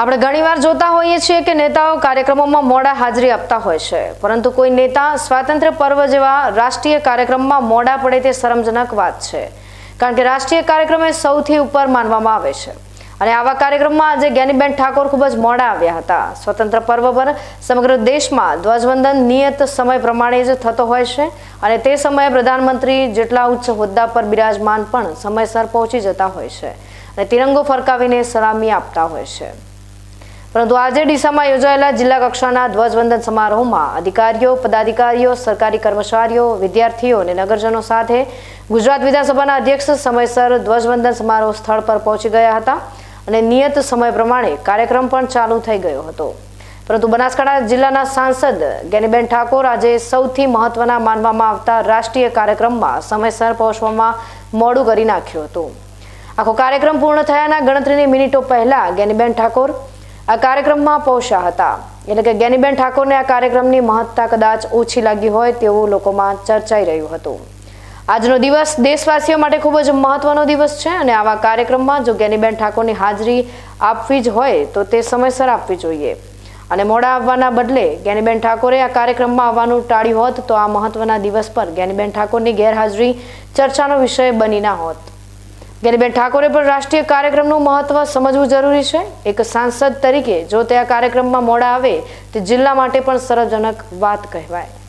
આપણે ઘણીવાર જોતા હોઈએ છીએ કે નેતાઓ કાર્યક્રમોમાં મોડા હાજરી આપતા હોય છે. પરંતુ કોઈ નેતા સ્વાતંત્ર્ય પર્વ જેવા રાષ્ટ્રીય કાર્યક્રમમાં મોડા પડે તે શરમજનક વાત છે. કારણ કે રાષ્ટ્રીય કાર્યક્રમ એ સૌથી ઉપર માનવામાં આવે છે. અને આવા કાર્યક્રમમાં આજે જ્ઞાનીબેન ઠાકોર ખૂબ જ મોડા આવ્યા હતા. સ્વતંત્ર પર્વ પર સમગ્ર દેશમાં ધ્વજવંદન નિયત સમય પ્રમાણે જ થતો હોય છે અને તે સમયે પ્રધાનમંત્રી જેટલા ઉચ્ચ હોદ્દા પર બિરાજમાન પણ સમયસર પહોંચી જતા હોય છે અને તિરંગો ફરકાવીને સલામી આપતા હોય છે. પરંતુ આજે ડીસામાં યોજાયેલા જિલ્લા કક્ષાના ધ્વજવંદન સમારોહમાં અધિકારીઓ, પદાધિકારીઓ, સરકારી કર્મચારીઓ, વિદ્યાર્થીઓ અને નગરજનો સાથે ગુજરાત વિધાનસભાના અધ્યક્ષ સમયસર ધ્વજવંદન સમારોહ સ્થળ પર પહોંચી ગયા હતા અને નિયત સમય પ્રમાણે કાર્યક્રમ પણ ચાલુ થઈ ગયો હતો. પરંતુ બનાસકાંઠા જિલ્લાના સાંસદ જ્ઞાનીબેન ઠાકોર આજે સૌથી મહત્વના માનવામાં આવતા રાષ્ટ્રીય કાર્યક્રમમાં સમયસર પહોંચવામાં મોડું કરી નાખ્યું હતું. આખો કાર્યક્રમ પૂર્ણ થયાના ગણતરીની મિનિટો પહેલા જ્ઞાનીબેન ઠાકોર આ કાર્યક્રમમાં પહોંચ્યા હતા. એટલે કે જ્ઞાનીબેન ઠાકોરને આ કાર્યક્રમની મહત્તા કદાચ ઓછી લાગી હોય તેવું લોકોમાં ચર્ચાઈ રહ્યું હતું. આજનો દિવસ દેશવાસીઓ માટે ખૂબ જ મહત્વનો દિવસ છે અને આવા કાર્યક્રમમાં જો જ્ઞાનીબેન ઠાકોરની હાજરી આપવી જ હોય તો તે સમયસર આપવી જોઈએ. અને મોડા આવવાના બદલે જ્ઞાનીબેન ઠાકોરે આ કાર્યક્રમમાં આવવાનું ટાળ્યું હોત તો આ મહત્વના દિવસ પર જ્ઞાનીબેન ઠાકોરની ગેરહાજરી ચર્ચાનો વિષય બની ના હોત. જ્ઞાનીબેન ઠાકોરે પણ રાષ્ટ્રીય કાર્યક્રમનું મહત્વ સમજવું જરૂરી છે, એક સાંસદ તરીકે જો તે આ કાર્યક્રમમાં મોડા આવે, તે જિલ્લા માટે પણ સરજનક વાત કહેવાય.